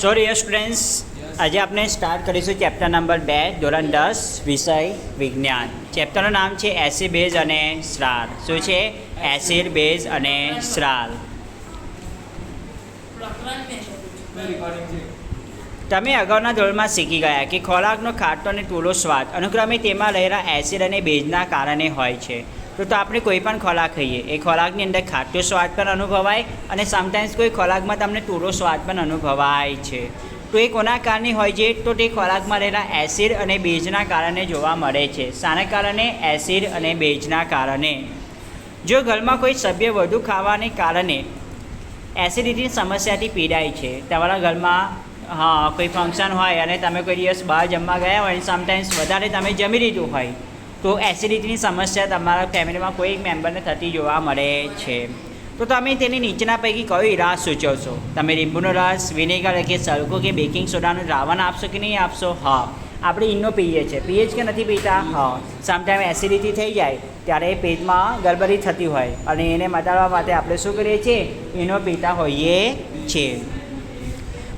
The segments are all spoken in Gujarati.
સોરી સ્ટુડન્ટ્સ આજે આપણે સ્ટાર્ટ કરીશું ચેપ્ટર નંબર બે, ધોરણ દસ, વિષય વિજ્ઞાન. ચેપ્ટરનું નામ છે એસી બેઝ અને સ્રાર શું છે? એસિડ બેઝ અને સ્રાર તમે અગાઉના ધોરણમાં શીખી ગયા કે ખોરાકનો ખાટો અને ટૂલો સ્વાદ અનુક્રમે તેમાં રહેલા એસિડ અને બેઝના કારણે હોય છે. તો તો આપણે કોઈ પણ ખોરાક ખાઈએ. એ ખોરાકની અંદર ખાટો સ્વાદ પણ અનુભવાય અને સમટાઈમ્સ કોઈ ખોરાકમાં તમને ટૂરો સ્વાદ પણ અનુભવાય છે. તો એ કોના કારણે હોય છે, તો તે ખોરાકમાં રહેલા એસિડ અને બેઝના કારણે જોવા મળે છે. શાના કારણે? એસિડ અને બેઝના કારણે. જો ઘરમાં કોઈ સભ્ય વધુ ખાવાને કારણે એસિડિટીની સમસ્યાથી પીડાય છે, તમારા ઘરમાં, હા, કોઈ ફંક્શન હોય અને તમે કોઈ દિવસ બહાર જમવા ગયા હોય સમટાઈમ્સ વધારે તમે જમી લીધું હોય તો એસિડિટીની સમસ્યા તમારા ફેમિલીમાં કોઈ મેમ્બરને થતી જોવા મળે છે. તો તમે તેની નીચેના પૈકી કયો ઇલાજ સૂચવશો? તમે લીંબુનો રસ, વિનેગર કે સરકો કે બેકિંગ સોડાનું દ્રાવણ આપશો કે નહીં આપશો? હા. આપણે ઈનો પીએ છીએ પીએ કે નથી પીતા? હા. સમટાઈમ એસિડિટી થઈ જાય ત્યારે પેટમાં ગડબડી થતી હોય અને એને મટાડવા માટે આપણે શું કરીએ છીએ? ઈનો પીતા હોઈએ છીએ.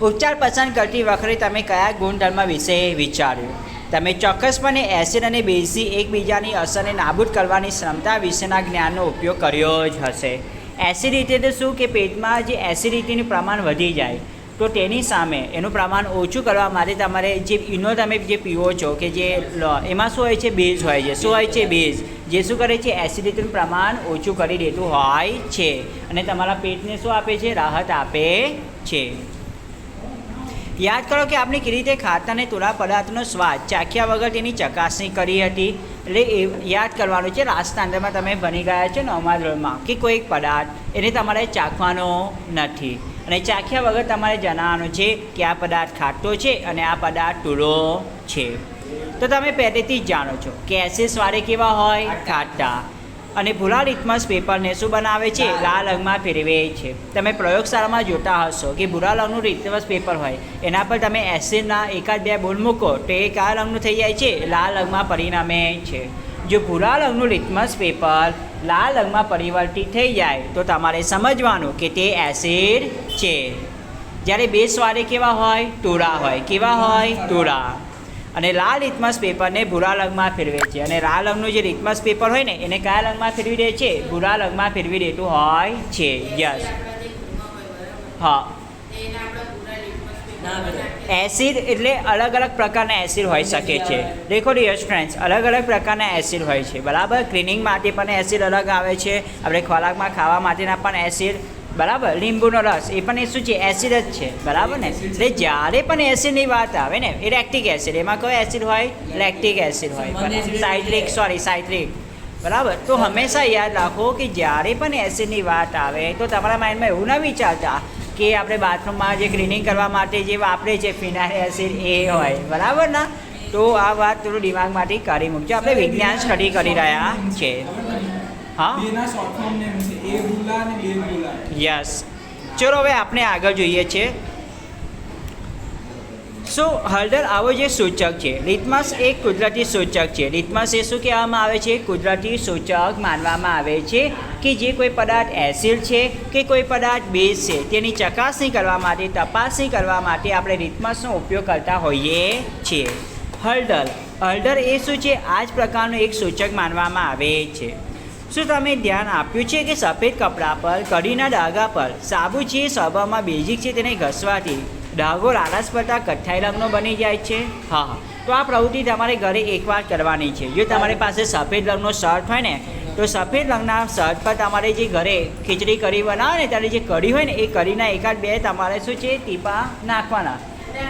ઉપચાર પસંદ કરતી વખતે તમે કયા ગુણધર્મ વિશે વિચાર્યું? તમે ચોક્કસપણે એસિડ અને બેઝી એકબીજાની અસરને નાબૂદ કરવાની ક્ષમતા વિશેના જ્ઞાનનો ઉપયોગ કર્યો જ હશે. એસિડિટી તો શું? કે પેટમાં જે એસિડિટીનું પ્રમાણ વધી જાય, તો તેની સામે એનું પ્રમાણ ઓછું કરવા માટે તમારે જે ઇનો તમે જે પીવો છો કે જે એમાં શું હોય છે? બેઝ હોય છે. શું હોય છે? બેઝ. જે શું કરે છે? એસિડિટીનું પ્રમાણ ઓછું કરી દેતું હોય છે. અને તમારા પેટને શું આપે છે? રાહત આપે છે. યાદ કરો કે આપણે કેવી રીતે ખાતા અને તોડા પદાર્થનો સ્વાદ ચાખ્યા વગર તેની ચકાસણી કરી હતી. એટલે એ યાદ કરવાનું છે, લાસ્ટ સ્ટાન્ડર્ડમાં તમે બની ગયા છો નવમા ધોરણમાં, કે કોઈ એક પદાર્થ એને તમારે ચાખવાનો નથી. અને ચાખ્યા વગર તમારે જણાવવાનું છે કે આ પદાર્થ ખાટો છે અને આ પદાર્થ ટૂળો છે. તો તમે પહેલેથી જ જાણો છો, કે એસિડ વાળે કેવા હોય? ખાટા. અને ભૂલા લિટમસ પેપરને શું બનાવે છે લાલ રંગમાં ફેરવે છે. તમે પ્રયોગશાળામાં જોતા હશો કે ભૂરા રંગનું લિટમસ પેપર હોય એના પર તમે એસિડના એકાદ બે બોલ મૂકો તો એ કયા રંગનું થઈ જાય છે લાલ રંગમાં પરિણમે છે. જો ભૂરા રંગનું લિટમસ પેપર લાલ રંગમાં પરિવર્તિત થઈ જાય તો તમારે સમજવાનું કે તે એસિડ છે. જ્યારે બે સ્વાદે કેવા હોય? ટોળા હોય. કેવા હોય? ટોળા અને લાલ લિટમસ પેપરને ભૂરા રંગમાં ફેરવે છે. અને લાલ રંગનું જે લિટમસ પેપર હોય ને, એને કયા રંગમાં ફેરવી દે છે? ભૂરા રંગમાં ફેરવી દેતું હોય છે. યસ હા. એસિડ એટલે અલગ અલગ પ્રકારના એસિડ હોઈ શકે છે. દેખો ડિયર ફ્રેન્ડ્સ અલગ અલગ પ્રકારના એસિડ હોય છે. બરાબર? ક્લિનિંગ માટે પણ એસિડ અલગ આવે છે. આપણે ખોરાકમાં ખાવા માટેના પણ એસિડ બરાબર? લીંબુનો રસ એ પણ એ શું છે? એસિડ જ છે. બરાબર ને? એટલે જ્યારે પણ એસિડની વાત આવે ને એ લેક્ટિક એસિડ એમાં કયો એસિડ હોય? લેક્ટિક એસિડ હોય. સાઇટ્રિક સોરી સાઇટ્રિક બરાબર? તો હંમેશા યાદ રાખો કે જ્યારે પણ એસિડની વાત આવે તો તમારા માઇન્ડમાં એવું ના વિચારતા કે આપણે બાથરૂમમાં જે ક્લિનિંગ કરવા માટે જે વાપરે છે ફિનાઇલ એસિડ એ હોય. બરાબર ના? તો આ વાત થોડું દિમાગમાંથી કાઢી મૂકજો. આપણે વિજ્ઞાન સ્ટડી કરી રહ્યા છે. હા? છે યસ. ચલો હવે આપણે આગળ જોઈએ છીએ સો હળદર આવો જે સૂચક છે. લિટમસ એક કુદરતી સૂચક છે. લિટમસ એ શું કહેવામાં આવે છે? કુદરતી સૂચક માનવામાં આવે છે કે જે કોઈ પદાર્થ એસિડ છે કે કોઈ પદાર્થ બેઝ છે. તેની ચકાસણી કરવા માટે, તપાસણી કરવા માટે આપણે લિટમસનો ઉપયોગ કરતા હોઈએ છીએ. હળદર. હળદર એ શું છે? આ જ પ્રકારનું એક સૂચક માનવામાં આવે છે. શું તમે ધ્યાન આપ્યું છે કે સફેદ કપડાં પર કઢીના ડાઘા પર, સાબુ જે સ્વભાવમાં બેઝિક છે તેને ઘસવાથી ડાઘો પડતા કથ્થાઈ રંગનો બની જાય છે. હા તો આ પ્રવૃત્તિ તમારે ઘરે એકવાર કરવાની છે. જો તમારી પાસે સફેદ રંગનો શર્ટ હોય ને, તો સફેદ રંગના શર્ટ પર તમારે જે ઘરે ખીચડી કરી બનાવે ને, ત્યારે જે કઢી હોય ને, એ કઢીના એકાદ બે તમારે શું છે, ટીપા નાખવાના.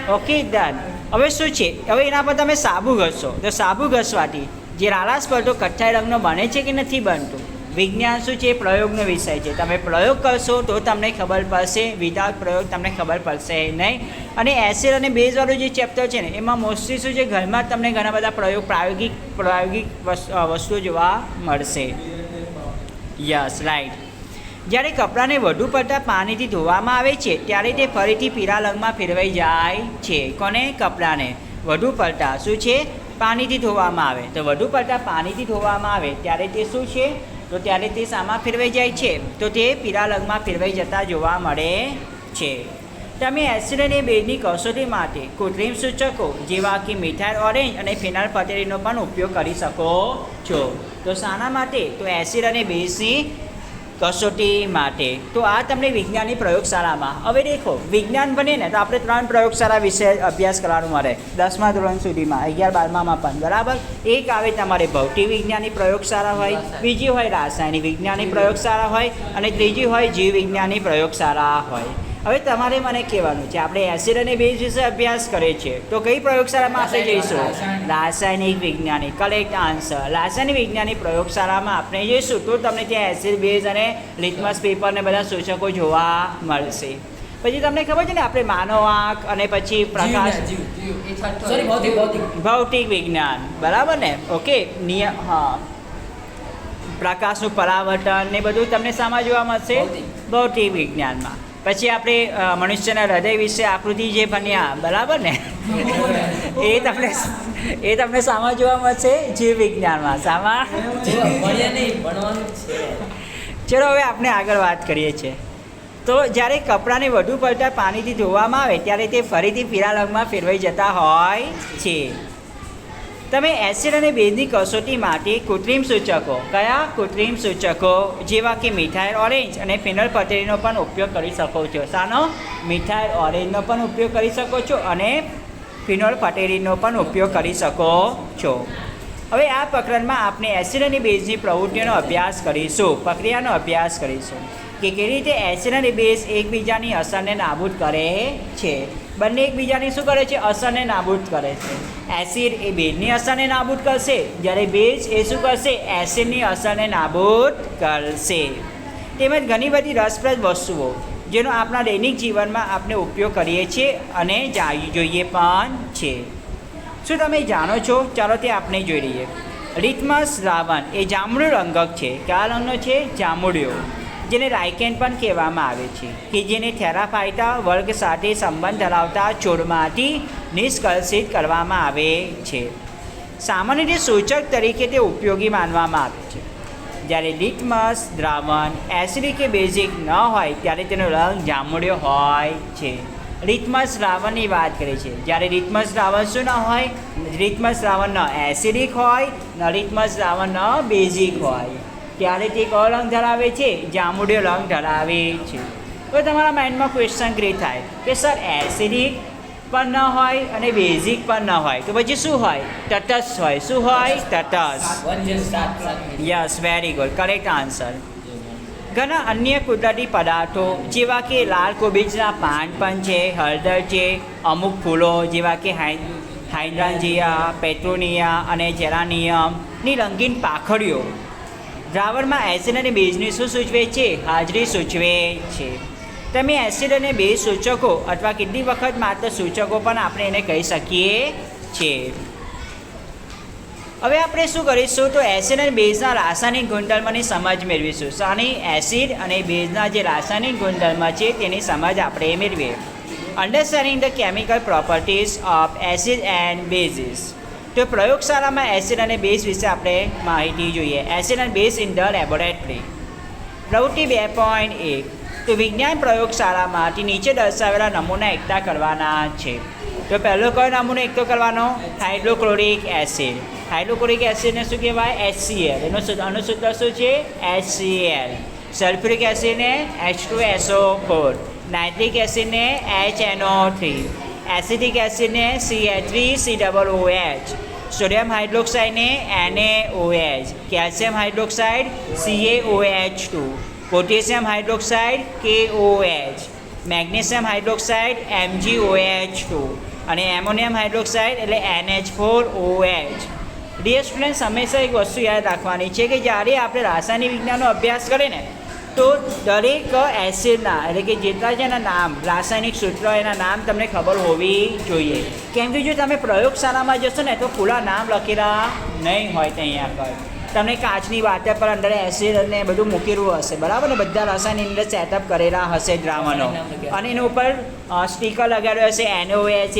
Okay, done. હવે શું છે? હવે એના પર તમે સાબુ ઘસશો તો સાબુ ઘસવાથી જે લાલાશ પડતો કથ્થાઈ રંગનો બને છે કે નથી બનતું? વિજ્ઞાન શું છે? એ પ્રયોગનો વિષય છે. તમે પ્રયોગ કરશો તો તમને ખબર પડશે વિધાઉટ પ્રયોગ તમને ખબર પડશે નહીં. અને એસિડ અને બેઝવાળું જે ચેપ્ટર છે ને, એમાં મોસ્ટલી શું છે? ઘરમાં તમને ઘણા બધા પ્રયોગ, પ્રાયોગિક પ્રાયોગિક વસ- વસ્તુઓ જોવા મળશે. યસ રાઈટ જ્યારે કપડાને વધુ પડતા પાણીથી ધોવામાં આવે છે, ત્યારે તે ફરીથી પીળા રંગમાં ફેરવાઈ જાય છે. કોને? કપડાને. વધુ પડતા. શું છે? પાણીથી ધોવામાં આવે. તો વધુ પડતા પાણીથી ધોવામાં આવે, ત્યારે તે શું છે? તો ત્યારે તે સામા ફેરવાઈ જાય છે. તો તે પીરાલગમાં ફેરવાઈ જતા જોવા મળે છે. તમે એસિડ અને બેઝની કસોટી માટે કૃત્રિમ સૂચકો જેવા કે મિથાઇલ ઓરેન્જ અને ફિનાઇલ ફતેરીનો પણ ઉપયોગ કરી શકો છો. તો શાના માટે તો એસિડ અને બેઝની કસોટી માટે. તો આ તમને વિજ્ઞાનની પ્રયોગશાળામાં. હવે દેખો વિજ્ઞાન બને ને તો આપણે ત્રણ પ્રયોગશાળા વિશે અભ્યાસ કરવાનું મળે દસમા ધોરણ સુધીમાં અગિયાર બારમામાં પણ બરાબર? એક આવે તમારે ભૌતિક વિજ્ઞાનની પ્રયોગશાળા હોય બીજી હોય રાસાયણિક વિજ્ઞાનની પ્રયોગશાળા હોય અને ત્રીજી હોય જીવ વિજ્ઞાનની પ્રયોગશાળા હોય. હવે તમારે મને કહેવાનું છે આપણે એસિડ અને બેઝ વિશે અભ્યાસ કરીએ છીએ તો કઈ પ્રયોગશાળામાં આપણે જઈશું? રાસાયણિક. વિજ્ઞાનિક. કલેક્ટ આન્સર રાસાયણિક વિજ્ઞાનની પ્રયોગશાળામાં આપણે જઈશું તો તમને ત્યાં એસિડ બેઝ અને લિટમસ પેપરને બધા સૂચકો જોવા મળશે. પછી તમને ખબર છે ને આપણે માનવ આંખ અને પછી પ્રકાશ ભૌતિક વિજ્ઞાન. બરાબર ને? ઓકે નિયમ હા. પ્રકાશનું પરાવર્તન ને બધું તમને શામાં જોવા મળશે. ભૌતિક વિજ્ઞાનમાં. પછી આપણે મનુષ્યના હૃદય વિશે આકૃતિ જે ભણ્યા બરાબર ને? એ તમને એ તમને સામા જોવા મળશે જીવ વિજ્ઞાનમાં છે. ચલો હવે આપણે આગળ વાત કરીએ છીએ. તો જ્યારે કપડાને વધુ પડતા પાણીથી ધોવામાં આવે ત્યારે તે ફરીથી પીળા રંગમાં ફેરવાઈ જતા હોય છે. તમે એસિડ અને બેઝની કસોટી માટે કૃત્રિમ સૂચકો, કયા કૃત્રિમ સૂચકો? જેવા કે મીઠાઈ ઓરેન્જ અને ફિનલ પટેરીનો પણ ઉપયોગ કરી શકો છો. સાનો, મીઠાઈ ઓરેન્જનો પણ ઉપયોગ કરી શકો છો અને ફિનોલ પટેરીનો પણ ઉપયોગ કરી શકો છો. હવે આ પ્રકરણમાં આપણે એસિડ અને બેઝની પ્રવૃત્તિઓનો અભ્યાસ કરીશું, પ્રક્રિયાનો અભ્યાસ કરીશું કે કેવી રીતે એસિડ અને બેઝ એકબીજાની અસરને નાબૂદ કરે છે. બંને એકબીજાની શું કરે છે? અસરને નાબૂદ કરે છે. એસિડ એ બેઝની અસરને નાબૂદ કરશે. જ્યારે બેઝ એ શું કરશે? એસિડની અસરને નાબૂદ કરશે. તેમજ ઘણી બધી રસપ્રદ વસ્તુઓ જેનો આપણા દૈનિક જીવનમાં આપણે ઉપયોગ કરીએ છીએ અને જોઈએ પણ છે. શું તમે જાણો છો? ચાલો તે આપણે જોઈ લઈએ. લિટમસ દ્રાવણ એ જાંબળું રંગક છે. કયા રંગનો છે? જાંબુડિયો. જેને રાયકેન પણ કહેવામાં આવે છે, કે જેને થેરાફાઇટા વર્ગ સાથે સંબંધ ધરાવતા છોડમાંથી નિષ્કર્ષિત કરવામાં આવે છે. સામાન્ય રીતે સૂચક તરીકે તે ઉપયોગી માનવામાં આવે છે. જ્યારે લિટમસ દ્રાવણ એસિડિક કે બેઝિક ન હોય, ત્યારે તેનો રંગ જાંબુડ્યો હોય છે. લિટમસ દ્રાવણની વાત કરીએ છીએ. જ્યારે લિટમસ દ્રાવણ શું ન હોય? લિટમસ દ્રાવણ ન એસિડિક હોય, ન લિટમસ દ્રાવણ ન બેઝિક હોય. ત્યારે તે કયો રંગ ધરાવે છે, જાંબુડિયો રંગ ધરાવે છે. તો તમારા માઇન્ડમાં ક્વેશ્ચન ક્રિએટ થાય કે સર એસિડિક પણ ન હોય અને બેઝિક પણ ન હોય. તો પછી શું હોય? તટસ્થ હોય. શું હોય? તટસ્થ. Yes very good correct answer ઘણા અન્ય કુદરતી પદાર્થો, જેવા કે લાલ કોબીજના પાન પણ છે, હળદર છે, અમુક ફૂલો જેવા કે હાઈ હાઇડ્રાન્જિયા, પેટ્રોનિયા અને જેરાનિયમની રંગીન પાખડીઓ. દ્રાવણમાં એસિડ અને બેઝની શું સૂચવે છે? હાજરી સૂચવે છે. તમે એસિડ અને બેઝ સૂચકો અથવા કેટલી વખત માત્ર સૂચકો પણ આપણે એને કહી શકીએ છીએ. હવે આપણે શું કરીશું તો એસિડ અને બેઝના રાસાયણિક ગુણધર્મની સમજ મેળવીશું. શાની એસિડ અને બેઝના જે રાસાયણિક ગુણધર્મ છે તેની સમજ આપણે મેળવીએ. Understanding the chemical properties of acid and bases તો પ્રયોગશાળામાં એસિડ અને બેઝ વિશે આપણે માહિતી જોઈએ. એસિડ અને બેઝ ઇન ધ લેબોરેટરી પ્રવૃત્તિ બે પોઈન્ટ એક. તો વિજ્ઞાન પ્રયોગશાળામાંથી નીચે દર્શાવેલા નમૂના એકઠા કરવાના છે. તો પહેલો કયો નમૂનો એકઠો કરવાનો? હાઇડ્રોક્લોરિક એસિડ હાઇડ્રોક્લોરિક એસિડને શું કહેવાય? એચસીએલ એનો અનુસૂત્ર શું છે? HCl sulphuric એસિડને H two SO four nitric એસિડને H NO three acetic એસિડને C H three C double O H sodium હાઇડ્રોક્સાઇડને NaOH calcium hydroxide C એઓએએચ two potassium hydroxide KOH magnesium hydroxide MgOH two અને એમોનિયમ હાઇડ્રોક્સાઇડ એટલે NH4OH ડિયર સ્ટુડન્ટ્સ હંમેશા એક વસ્તુ યાદ રાખવાની છે કે જ્યારે આપણે રાસાયણિક વિજ્ઞાનનો અભ્યાસ કરીએ ને તો દરેક એસિડના એટલે કે જેટલા છે એના નામ રાસાયણિક સૂત્રો એના નામ તમને ખબર હોવી જોઈએ. કેમ કે જો તમે પ્રયોગશાળામાં જશો ને તો ખુલ્લા નામ લખેલા નહીં હોય ત્યાં આગળ. તમને કાચની વાટે પર અંદર એસિડ અને બધું મૂકેલું હશે બરાબર ને? બધા રસાયણની અંદર સેટઅપ કરેલા હશે દ્રાવણો. અને એના ઉપર સ્ટીકર લગાડ્યો હશે એનઓએચ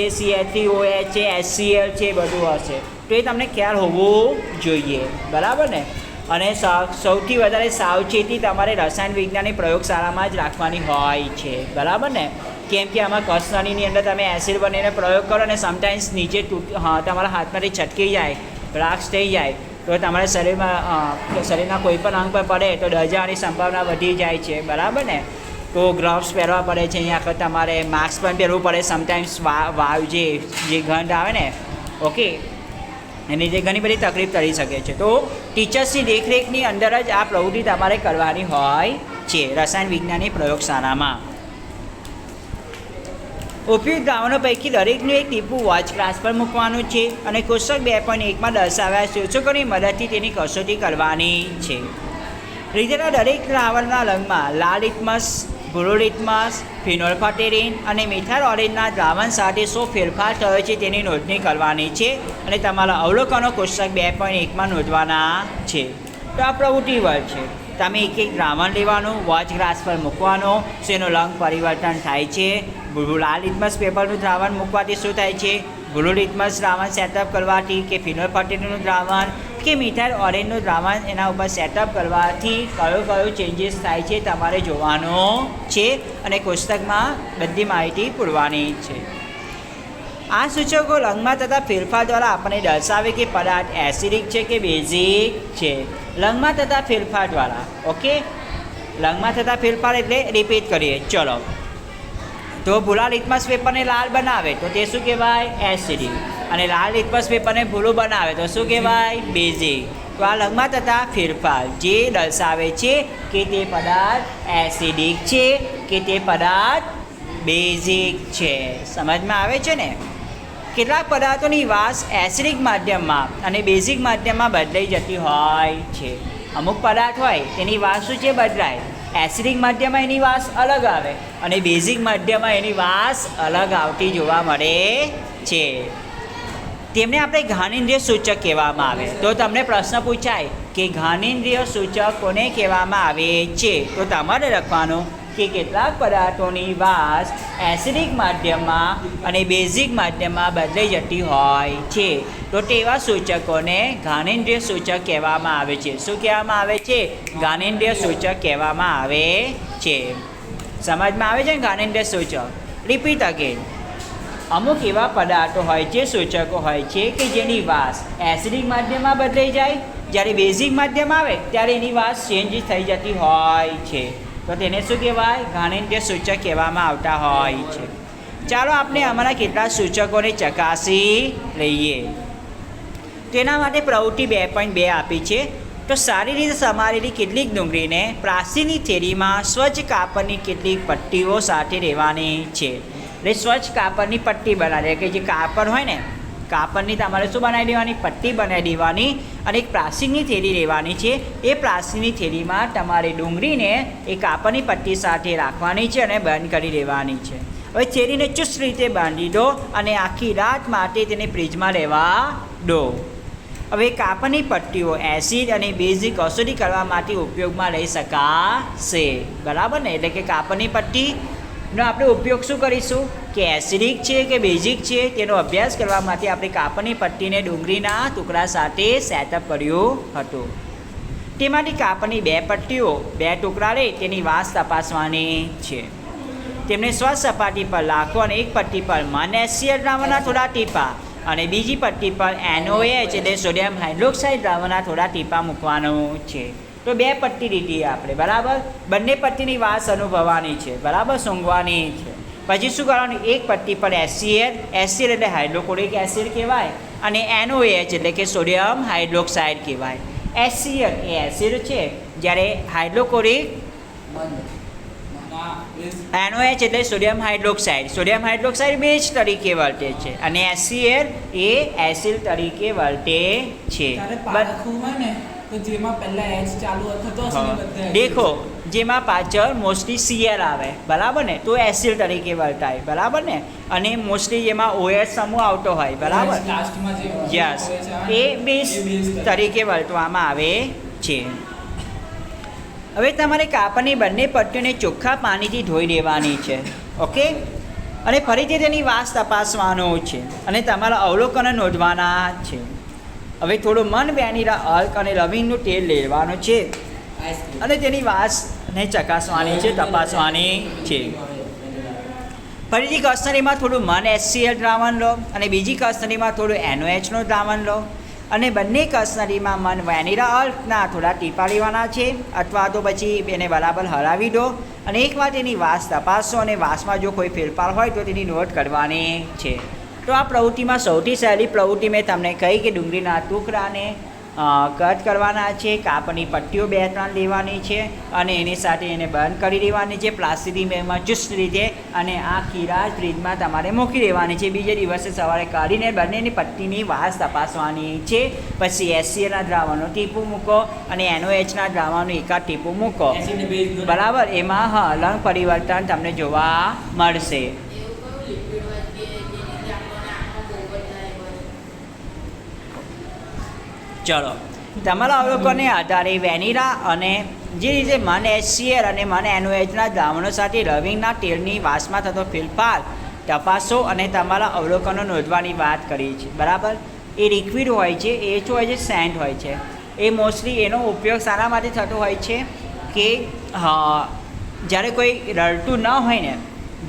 છે ઓએચ છે એસસીએલ છે બધું હશે. તો એ તમને ખ્યાલ હોવો જોઈએ બરાબર ને? અને સૌથી વધારે સાવચેતી તમારે રસાયણ વિજ્ઞાનની પ્રયોગશાળામાં જ રાખવાની હોય છે. બરાબર ને? કેમ કે આમાં કસનળીની અંદર તમે એસિડ બનીને પ્રયોગ કરો અને સમટાઈમ્સ નીચે તૂટ હા, તમારા હાથમાંથી છટકી જાય રાક્ષ થઈ જાય, તો તમારા શરીરમાં શરીરના કોઈ પણ અંગ પર પડે તો ડજાવાની સંભાવના વધી જાય છે. બરાબર ને? તો ગ્લવ્સ પહેરવા પડે છે. અહીંયા આગળ તમારે માસ્ક પણ પહેરવું પડે. સમટાઈમ્સ વાવ જે જે ગંધ આવે ને? ઓકે એની જે ઘણી બધી તકલીફ કરી શકે છે. તો ટીચર્સની દેખરેખની અંદર જ આ પ્રવૃત્તિ તમારે કરવાની હોય છે, રસાયણ વિજ્ઞાનની પ્રયોગશાળામાં. ઉપયોગ દ્રાવણો પૈકી દરેકનું એક ટીપું વોચ ક્લાસ પર મૂકવાનું છે અને કોષ્ટક બે પોઈન્ટ એકમાં દર્શાવ્યા સૂચકોની મદદથી તેની કસોટી કરવાની છે. લીધેલા દરેક દ્રાવણના રંગમાં લાલ લિટમસ લિટમસ ફિનોલ્ફાટેરિન અને મિથાઇલ ઓરેન્જના દ્રાવણ સાથે શું ફેરફાર થયો છે તેની નોંધણી કરવાની છે અને તમારા અવલોકનો કોષ્ટક બે પોઈન્ટ એકમાં નોંધવાના છે. તો આ પ્રવૃત્તિ વર્ગ છે. તમે એક એક દ્રાવણ લેવાનું, વોચ ગ્રાસ પર મૂકવાનો, શેનો રંગ પરિવર્તન થાય છે લાલ લિટમસ પેપરનું દ્રાવણ મૂકવાથી શું થાય છે? બ્લુ લિટમસ દ્રાવણ સેટઅપ કરવાથી કે ફિનોલ્ફાટેરિનનું દ્રાવણ કે મિથાઇલ ઓરેન્જનું દ્રાવણ એના ઉપર સેટઅપ કરવાથી કયો કયો ચેન્જીસ થાય છે તમારે જોવાનો છે અને કોષ્ટકમાં બધી માહિતી પૂરવાની છે. આ સૂચકો રંગમાં થતા ફેરફાર દ્વારા આપણને દર્શાવે કે પદાર્થ એસિડિક છે કે બેઝિક છે. રંગમાં થતા ફેરફાર દ્વારા ઓકે રંગમાં થતા ફેરફાર એટલે રિપીટ કરીએ, ચલો. તો ભૂલા લિટમસ પેપરને લાલ બનાવે, તો તે શું કહેવાય? એસિડિક અને લાલ લિટમસ પેપરને ભૂલું બનાવે તો શું કહેવાય? બેઝિક તો આ રંગમાં થતા ફેરફાર જે દર્શાવે છે કે તે પદાર્થ એસિડિક છે કે તે પદાર્થ બેઝિક છે. સમજમાં આવે છે ને? કેટલાક પદાર્થોની વાસ એસિડિક માધ્યમમાં અને બેઝિક માધ્યમમાં બદલાઈ જતી હોય છે. અમુક પદાર્થ હોય તેની વાસ શું છે? બદલાય. એસિડિક માધ્યમમાં એની વાસ અલગ આવે અને બેઝિક માધ્યમમાં એની વાસ અલગ આવતી જોવા મળે છે. તેમને આપણે ઘાનેન્દ્રિય સૂચક કહેવામાં આવે. તો તમને પ્રશ્ન પૂછાય કે ઘાનેન્દ્રિય સૂચક કોને કહેવામાં આવે છે? તો તમારે લખવાનું કે કેટલાક પદાર્થોની વાસ એસિડિક માધ્યમમાં અને બેઝિક માધ્યમમાં બદલાઈ જતી હોય છે. તો તેવા સૂચકોને ઘાનેન્દ્રિય સૂચક કહેવામાં આવે છે. શું કહેવામાં આવે છે? ઘાનેન્દ્રિય સૂચક કહેવામાં આવે છે. સમજમાં આવે છે ને ઘાનેન્દ્રિય સૂચક? રિપીટ અગેન અમુક એવા પદાર્થો હોય છે સૂચકો હોય છે કે જેની વાસ એસિડિક માધ્યમમાં બદલાઈ જાય, જ્યારે બેઝિક માધ્યમ આવે, ત્યારે એની વાસ ચેન્જ થઈ જતી હોય છે. તો તેને શું કહેવાય? ઘાણેન્દ્રિય સૂચક કહેવામાં આવતા હોય છે. ચાલો આપણે અમારા કેટલા સૂચકોને ચકાસી લઈએ. તેના માટે પ્રવૃત્તિ બે પોઈન્ટ બે આપી છે. તો સારી રીતે સમારેલી કેટલીક ડુંગળીને પ્રાચીની થેરીમાં સ્વચ્છ કાપડની કેટલીક પટ્ટીઓ સાથે રહેવાની છે. એટલે સ્વચ્છ કાપડની પટ્ટી બનાવી કે જે કાપડ હોય ને, કાપડની તમારે શું બનાવી દેવાની? પટ્ટી બનાવી દેવાની અને એક પ્લાસ્ટિકની થેલી લેવાની છે. એ પ્લાસ્ટિકની થેલીમાં તમારે ડુંગળીને એ કાપડની પટ્ટી સાથે રાખવાની છે અને બંધ કરી દેવાની છે. હવે થેલીને ચુસ્ત રીતે બાંધી દો અને આખી રાત માટે તેને ફ્રીજમાં રહેવા દો. હવે કાપડની પટ્ટીઓ એસિડ અને બેઝિક ઔષધિ કરવા માટે ઉપયોગમાં લઈ શકાશે. બરાબર ને? એટલે કે કાપડની પટ્ટીનો આપણે ઉપયોગ શું કરીશું? કે એસિડિક છે કે બેઝિક છે, તેનો અભ્યાસ કરવા માટે આપણે કાપડની પટ્ટીને ડુંગળીના ટુકડા સાથે સેટઅપ કર્યું હતું. તેમાંથી કાપડની બે પટ્ટીઓ, બે ટુકડા લઈ તેની વાસ તપાસવાની છે. તેમને સ્વચ્છ સપાટી પર લાખો અને એક પટ્ટી પર મનેસિયર દ્રાવણના થોડા ટીપા અને બીજી પટ્ટી પર એનઓએચ એટલે સોડિયમ હાઇડ્રોક્સાઇડ દ્રાવણના થોડા ટીપા મૂકવાનું છે. તો બે પટ્ટી લીધી આપણે, બરાબર? બંને પટ્ટીની વાસ અનુભવવાની છે, બરાબર? સૂંઘવાની છે. પછી શું કરવાનું? એક પટ્ટી પર એસિડ એસિડ એટલે હાઇડ્રોક્લોરિક એસિડ કહેવાય અને એનઓએચ એટલે કે સોડિયમ હાઇડ્રોક્સાઇડ કહેવાય. એસિડ એ એસિડ છે જ્યારે હાઇડ્રોક્લોરિક એનો એચ એનઓએચ એટલે sodium hydroxide. Sodium hydroxide base તરીકે વર્તે છે અને એસિડ એ એસિડ તરીકે વર્તે છે. બસ જેમાં પહેલા એચ ચાલુ હતો તો દેખો જેમાં પાછળ મોસ્ટલી સીએલ આવે બરાબર ને? તો એસિડ તરીકે વર્તાય બરાબર ને? અને મોસ્ટલી જેમાં ઓએસ સમૂહ આવતો હોય બરાબર? યસ એ બેઝ તરીકે વર્તવામાં આવે છે. હવે તમારે કાપડની બંને પટ્ટીઓને ચોખ્ખા પાણીથી ધોઈ દેવાની છે ઓકે? અને ફરીથી તેની વાસ તપાસવાનો છે અને તમારા અવલોકનો નોંધવાના છે. હવે થોડું મન વેનીલા અલ્ક અને લવિંગનું તેલ લેવાનું છે. અને તેની વાસને ચકાસવાની છે, તપાસવાની છે. ફરીથી કસ્ટરીમાં થોડું મન એસસીએલ દ્રાવણ લો અને બીજી કસ્ટરીમાં થોડું એનઓએચનું દ્રાવણ લો. અને બંને કસ્ટરીમાં મન વેનીલા અલ્ટના થોડા ટીપા લેવાના છે. અથવા તો પછી એને બરાબર હલાવી દો અને એકવાર તેની વાસ તપાસો અને વાસમાં જો કોઈ ફેરફાર હોય તો તેની નોટ કરવાની છે. તો આ પ્રવૃત્તિમાં સૌથી સહેલી પ્રવૃત્તિ મેં તમને કહી કે ડુંગળીના ટુકડાને કટ કરવાના છે કાપડની પટ્ટીઓ બે ત્રણ લેવાની છે અને એની સાથે એને બંધ કરી દેવાની છે પ્લાસ્ટિકની બેગમાં ચુસ્ત રીતે અને આ ખીરા ફ્રીજમાં તમારે મૂકી દેવાની છે. બીજે દિવસે સવારે કાઢીને બંનેની પટ્ટીની વાસ તપાસવાની છે. પછી એસીએના દ્રાવણનું ટીપું મૂકો અને એનઓએચના દ્રાવણનું એકાદ ટીપું મૂકો. બરાબર? એમાં હા રંગ પરિવર્તન તમને જોવા મળશે. ચલો. તમારા અવલોકનને આધારે વેનિલા અને જે રીતે મન એસસીએર અને મન એનઓએચના દ્રાવણો સાથે રવિંગના તેલની વાસમાં થતો ફેરફાર તપાસો અને તમારા અવલોકનો નોંધવાની વાત કરી છે. બરાબર? એ લિક્વિડ હોય છે, એ શું હોય છે સેન્ટ હોય છે. એ મોસ્ટલી એનો ઉપયોગ શાના માટે થતો હોય છે કે જ્યારે કોઈ રડતું ન હોય ને,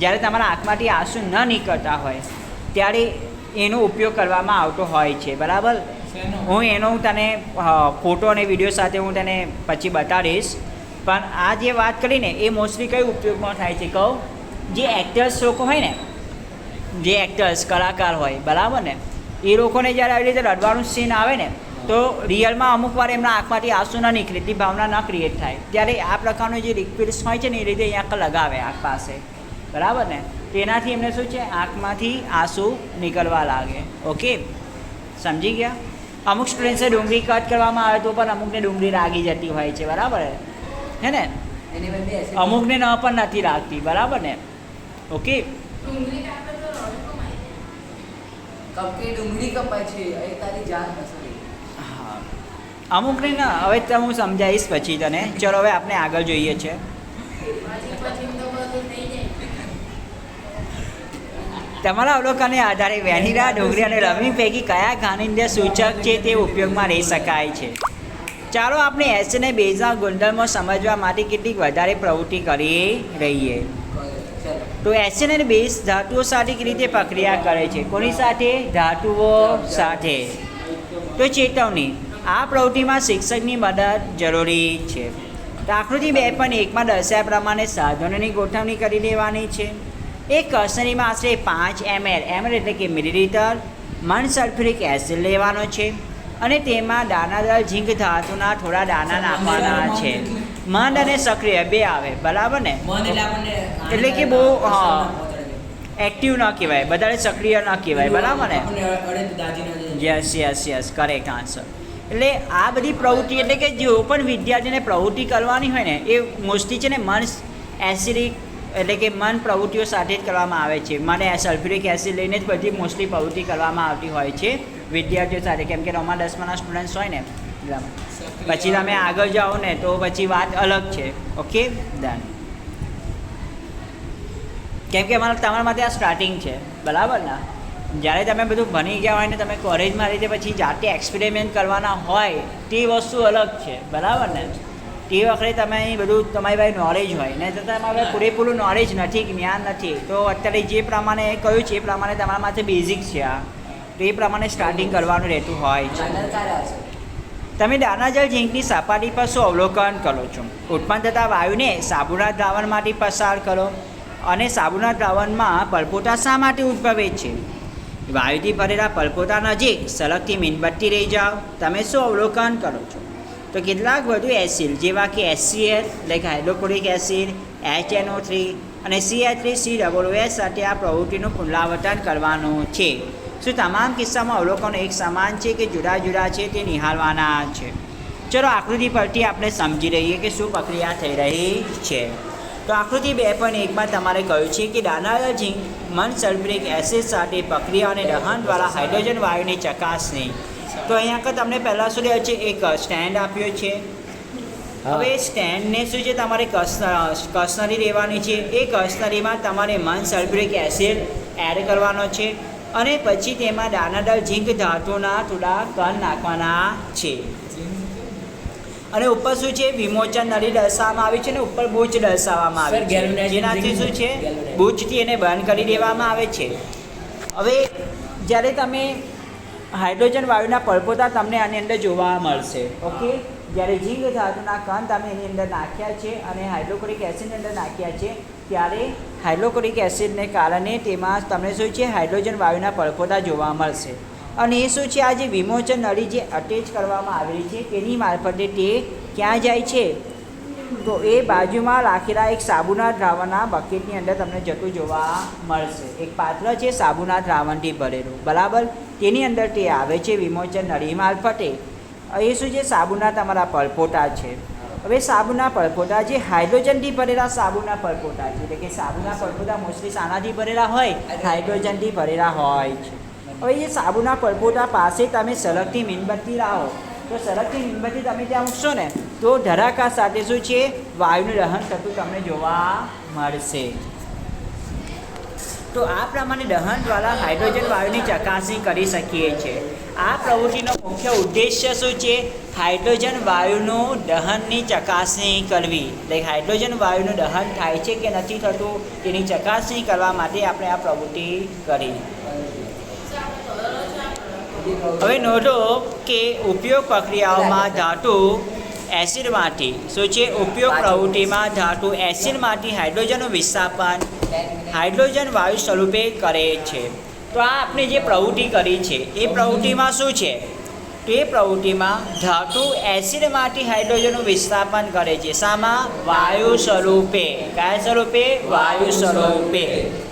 જ્યારે તમારા આંખમાંથી આંસુ ન નીકળતા હોય, ત્યારે એનો ઉપયોગ કરવામાં આવતો હોય છે. બરાબર? હું એનો હું તને ફોટો અને વીડિયો સાથે હું તને પછી બતાડીશ. પણ આ જે વાત કરીને એ મોસ્ટલી કઈ ઉપયોગમાં થાય છે? કહું. જે એક્ટર્સ લોકો હોય ને, જે એક્ટર્સ કલાકાર હોય, બરાબર ને? એ લોકોને જ્યારે આવી રીતે રડવાનું સીન આવે ને, તો રિયલમાં અમુક વાર એમના આંખમાંથી આંસુ ન નીકળે, એટલી ભાવના ન ક્રિએટ થાય. ત્યારે આ પ્રકારનું જે લિક્વિડ્સ હોય છે ને, એ રીતે અહીંયા આંખ લગાવે આંખ પાસે. બરાબર ને? તેનાથી એમને શું છે? આંખમાંથી આંસુ નીકળવા લાગે. ઓકે? સમજી ગયા? અમુક સ્ટુડન્ટ્સે ડુંગળી કટ કરવામાં આવે તો પણ અમુકને ડુંગળી રાગી જતી હોય છે બરાબર હે ને? અમુકને ન પણ નથી રાખતી બરાબર ને? ઓકે? કપકી ડુંગળી કપાય છે એ તારી જાન બસાવી હા. અમુકને ના હવે તો હું સમજાવીશ પછી તને. ચલો હવે આપણે આગળ જોઈએ છે. તમારા અવલોકનને આધારે વેનીલા, ડુંગળી અને રમી પૈકી કયા ખાનીંદ્ય સૂચક છે તે ઉપયોગમાં રહી શકાય છે? ચાલો આપણે એસ અને બેઝના ગુણધર્મો સમજવા માટે કેટલીક વધારે પ્રવૃત્તિ કરી રહીએ. તો એસિડ અને બેઝ ધાતુઓ સાથે રીતે પ્રક્રિયા કરે છે? કોની સાથે? ધાતુઓ સાથે. તો ચેતવણી. આ પ્રવૃત્તિમાં શિક્ષકની મદદ જરૂરી છે. તો આકૃતિ બે પણ એકમાં દર્શાવ્યા પ્રમાણે સાધનોની ગોઠવણી કરી દેવાની છે. એક કસનીમાં આશરે પાંચ એમએલ એમએલ એટલે કે મિલીલીટર મન સલ્ફ્યુરિક એસિડ લેવાનો છે અને તેમાં દાનાદાર ઝીંક ધાતુના થોડા દાણા નાખવાના છે. મંદ અને સક્રિય બે આવે બરાબર ને? એટલે કે બહુ, હા. એક્ટિવ ન કહેવાય બધાને સક્રિય ન કહેવાય બરાબર ને. Yes yes yes correct answer એટલે આ બધી પ્રવૃત્તિ એટલે કે જો પણ વિદ્યાર્થીને પ્રવૃત્તિ કરવાની હોય ને એ મોસ્ટલી છે ને મન એસિડિક એટલે કે મન પ્રવૃત્તિઓ સાથે જ કરવામાં આવે છે. મને સલ્ફ્યુરિક એસિડ લઈને જ બધી મોસ્ટલી પ્રવૃત્તિ કરવામાં આવતી હોય છે, વિદ્યાર્થીઓ સાથે. કેમ કે નવમા દસમાના સ્ટુડન્ટ્સ હોય ને એટલા પછી તમે આગળ જાઓ ને, તો પછી વાત અલગ છે. ઓકે ડન કેમ કે અમારા, તમારા માટે આ સ્ટાર્ટિંગ છે. બરાબર ને? જ્યારે તમે બધું ભણી ગયા હોય ને, તમે કોલેજમાં રીતે પછી જાતે એક્સપેરિમેન્ટ કરવાના હોય, તે વસ્તુ અલગ છે. બરાબર ને? તે વખતે તમે બધું તમારી પાસે નોલેજ હોય. ને તો તમારે પૂરેપૂરું નોલેજ નથી જ્ઞાન નથી. તો અત્યારે જે પ્રમાણે કહ્યું છે, એ પ્રમાણે તમારા માટે બેઝિક છે આ. તો એ પ્રમાણે સ્ટાર્ટિંગ કરવાનું રહેતું હોય છે. તમે દાનાજળ ઝીંકની સપાટી પર શું અવલોકન કરો છો? ઉત્પન્ન થતા વાયુને સાબુના દ્રાવણમાંથી પસાર કરો અને સાબુના દ્રાવણમાં પલપોટા શા માટે ઉદ્ભવે છે? વાયુથી ભરેલા પલપોતા નજીક સલગથી મીણબત્તી રહી જાઓ. તમે શું અવલોકન કરો છો? તો કેટલાક વધુ એસિડ, જેવા કે એસસીએલ એટલે કે હાઇડ્રોક્લોરિક એસિડ એચએનઓ થ્રી અને CA three C double S સાથે આ પ્રવૃત્તિનું પુનરાવર્તન કરવાનું છે. શું તમામ કિસ્સામાં અવલોકનો એક સમાન છે કે જુદા જુદા છે તે નિહાળવાના છે? ચલો આકૃતિ પરથી આપણે સમજી રહીએ કે શું પ્રક્રિયા થઈ રહી છે. તો આકૃતિ બે પણ એકમાં તમારે કહ્યું છે કે દાનાલા ઝીંક મન સલ્ફ્યુરિક એસિડ સાથે પ્રક્રિયા અને દહન દ્વારા હાઇડ્રોજન વાયુની ચકાસણી. તો અહીંયા આગળ તમને પહેલાં શું રહે છે એક સ્ટેન્ડ આપ્યો છે. હવે સ્ટેન્ડને શું છે? તમારે કસ કસનરી લેવાની છે. એ કસનરીમાં તમારે મન સલ્ફ્યુરિક એસિડ એડ કરવાનો છે અને પછી તેમાં દાનાદાર ઝીંક ધાતુના થોડા કણ નાખવાના છે. અને ઉપર શું છે? વિમોચન નળી દર્શાવવામાં આવી છે અને ઉપર બૂચ દર્શાવવામાં આવે છે. જેનાથી શું છે. બૂચથી એને બંધ કરી દેવામાં આવે છે. હવે જ્યારે તમે હાઇડ્રોજન વાયુના પરપોતા તમને આની અંદર જોવા મળશે. ઓકે જ્યારે ઝીંક ધાતુના કણ તમે એની અંદર નાખ્યા છે અને હાઇડ્રોક્લોરિક એસિડની અંદર નાખ્યા છે, ત્યારે હાઇડ્રોક્લોરિક એસિડને કારણે તેમાં તમને શું છે? હાઇડ્રોજન વાયુના પરપોતા જોવા મળશે. અને એ શું છે? આ જે વિમોચન નળી જે અટેચ કરવામાં આવેલી છે, તેની મારફતે તે ક્યાં જાય છે? તો એ બાજુમાં રાખેલા એક સાબુના દ્રાવણના બકેટની અંદર તમને જતું જોવા મળશે. એક પાત્ર છે સાબુના દ્રાવણથી ભરેલું. બરાબર? તેની અંદર તે આવે છે વિમોચન નળી મારફતે એ શું છે? સાબુના તમારા પરપોટા છે. હવે સાબુના પરપોટા જે હાઇડ્રોજનથી ભરેલા સાબુના પરપોટા છે, એટલે કે સાબુના પરપોટા મોસ્ટલી શાનાથી ભરેલા હોય, હાઇડ્રોજનથી ભરેલા હોય છે. હવે એ સાબુના પરપોટા પાસે તમે સળગથી મીણબત્તી લાવો. તો સળગતી મીણબત્તી તમે ત્યાં મૂકશો ને, તો ધરાકા સાથે શું છે, વાયુનું દહન થતું તમને જોવા મળશે. તો આ પ્રમાણે દહન દ્વારા હાઇડ્રોજન વાયુની ચકાસણી કરી શકીએ છીએ આ પ્રવૃત્તિનો મુખ્ય ઉદ્દેશ્ય શું છે, હાઇડ્રોજન વાયુનું દહનની ચકાસણી કરવી. એટલે હાઇડ્રોજન વાયુનું દહન થાય છે કે નથી થતું, તેની ચકાસણી કરવા માટે આપણે આ પ્રવૃત્તિ કરી. હવે નોંધો કે ઉપયોગ પ્રક્રિયાઓમાં ધાતુ એસિડમાંથી શું છે? ઉપયોગ પ્રવૃત્તિમાં ધાતુ એસિડમાંથી હાઇડ્રોજનનું વિસ્થાપન હાઇડ્રોજન વાયુ સ્વરૂપે કરે છે. તો આ આપણે જે પ્રવૃત્તિ કરી છે, એ પ્રવૃત્તિમાં શું છે? તો એ પ્રવૃત્તિમાં ધાતુ એસિડમાંથી હાઇડ્રોજનનું વિસ્થાપન કરે છે. શામાં? વાયુ સ્વરૂપે. કયા સ્વરૂપે? વાયુ સ્વરૂપે.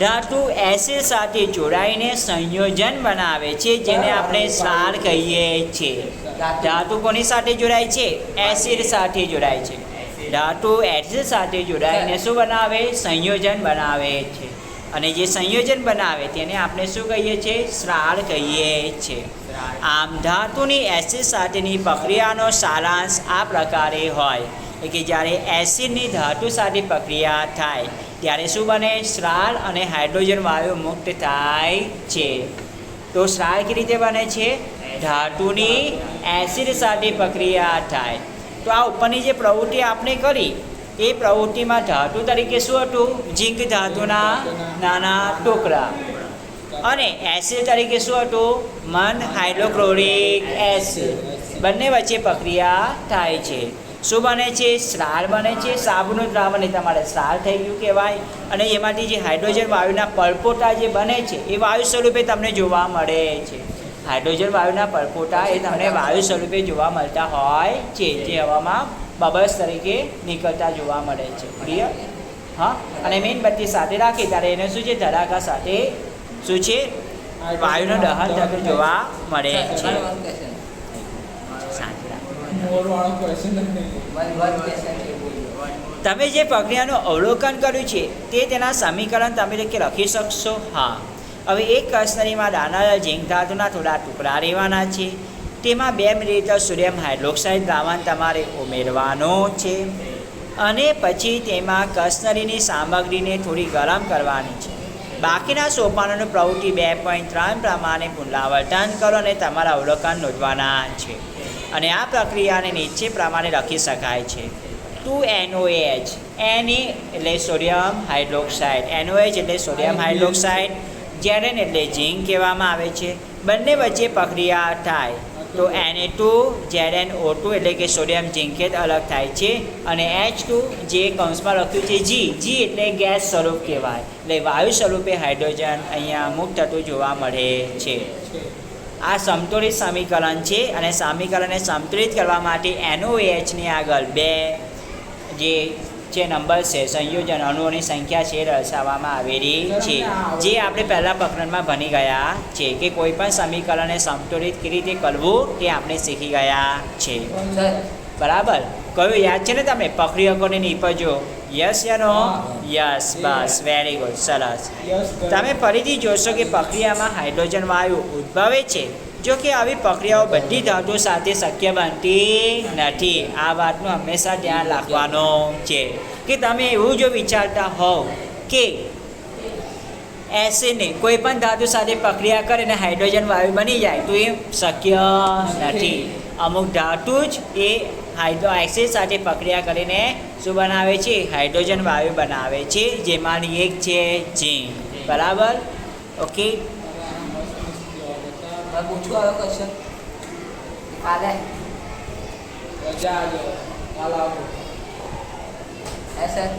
ધાતુ એસિડ સાથે જોડાઈને સંયોજન બનાવે છે, જેને આપણે સાર કહીએ છીએ. ધાતુ કોની સાથે જોડાય છે? એસિડ સાથે જોડાય છે. ધાતુ એસિડ સાથે જોડાઈને શું બનાવે? સંયોજન બનાવે છે. અને જે સંયોજન બનાવે તેને આપણે શું કહીએ છીએ? શ્રાળ કહીએ છીએ. આમ, ધાતુની એસિડ સાથેની પ્રક્રિયાનો સારાંશ આ પ્રકારે હોય કે જ્યારે એસિડની ધાતુ સાથે પ્રક્રિયા થાય ત્યારે શું બને? શ્રાળ અને હાઇડ્રોજન વાયુ મુક્ત થાય છે. તો શ્રાળ કેવી રીતે બને છે? ધાતુની એસિડ સાથે પ્રક્રિયા થાય. તો આ ઉપરની જે પ્રવૃત્તિ આપણે કરી, એ પ્રવૃત્તિમાં ધાતુ તરીકે શું હતું? ઝીંક ધાતુના નાના ટુકડા. અને એસિડ તરીકે શું હતું? મન હાઇડ્રોક્લોરિક એસિડ. બંને વચ્ચે પ્રક્રિયા થાય છે. શું બને છે? સ્રાર બને છે? સાબુનું દ્રાવણ એ તમારે સ્રાર થઈ ગયું કહેવાય. અને એમાંથી જે હાઇડ્રોજન વાયુના પરપોટા જે બને છે, એ વાયુ સ્વરૂપે તમને જોવા મળે છે. હાઇડ્રોજન વાયુના પરપોટા એ તમને વાયુ સ્વરૂપે જોવા મળતા હોય છે, જે હવામાં બબલ્સ તરીકે નીકળતા જોવા મળે છે. ક્લિયર હા? અને મીણબત્તી સાથે રાખી, ત્યારે એને શું છે? ધડાકા સાથે શું છે? વાયુનો દહન થતું જોવા મળે છે શાંતિ રાખો. મોરવાળો question જ નહીં. તમે જે પ્રક્રિયાનું અવલોકન કર્યું છે તે તેના સમીકરણ તમે કે લખી શકશો? હા. હવે એક કસનરીમાં દાના ઝીંક ધાતુના થોડા ટુકડા રહેવાના છે. તેમાં બે મિલીલીટર સોડિયમ હાઇડ્રોક્સાઇડ દ્રાવણ તમારે ઉમેરવાનો છે. અને પછી તેમાં કસનરીની સામગ્રીને થોડી ગરમ કરવાની છે. બાકીના સોપાનોની પ્રવૃત્તિ બે પોઈન્ટ ત્રણ પ્રમાણે પુનરાવર્તન કરો અને તમારા અવલોકન નોંધવાના છે. અને આ પ્રક્રિયાને નીચે પ્રમાણે લખી શકાય છે. ટુ એનઓએચ એની એટલે સોડિયમ હાઇડ્રોક્સાઇડ. એનઓએચ એટલે સોડિયમ હાઇડ્રોક્સાઇડ. જેરેન એટલે ઝીંક કહેવામાં આવે છે. બંને વચ્ચે પ્રક્રિયા થાય તો એને ટુ જેરેન ઓ ટુ એટલે કે સોડિયમ ઝીંકેટ અલગ થાય છે. અને એચ ટુ જે કૌંસમાં લખ્યું છે જી જી એટલે ગેસ સ્વરૂપ કહેવાય. એટલે વાયુ સ્વરૂપે હાઇડ્રોજન અહીંયા મુક્ત થતું જોવા મળે છે. આ સમતુલિત સમીકરણ છે અને સમીકરણને સંતુલિત કરવા માટે એનઓએચની આગળ બે જે જે નંબર છે સંયોજન અણુઓની સંખ્યા છે દર્શાવવામાં આવેલી છે. જે આપણે પહેલાં પ્રકરણમાં ભણી ગયા છે કે કોઈ પણ સમીકરણને સંતુલિત કેવી રીતે કરવું તે આપણે શીખી ગયા છે. બરાબર? કયું યાદ છે ને તમે? પ્રક્રિયકોને નીપજો યસ યાનો યસ બસ. વેરી ગુડ સરસ. તમે ફરીથી જોશો કે પ્રક્રિયામાં હાઇડ્રોજન વાયુ ઉદ્ભવે છે. જો કે આવી પ્રક્રિયાઓ બધી ધાતુ સાથે શક્ય બનતી નથી. આ વાતનું હંમેશા ધ્યાન રાખવાનું છે. કે તમે એવું જો વિચારતા હોવ કે એસિડને કોઈ પણ ધાતુ સાથે પ્રક્રિયા કરે અને હાઇડ્રોજન વાયુ બની જાય તો એ શક્ય નથી. અમુક ધાતુ જ એ હાઇડ્રો એસિડ સાથે પ્રક્રિયા કરીને શું બનાવે છે? હાઇડ્રોજન વાયુ બનાવે છે જેમાંની એક છે ઝીંક. બરાબર? ઓકે? હવે આવ્યો ક્વેશ્ચન કાલે. રજા આજે કાલ આવો. હે સર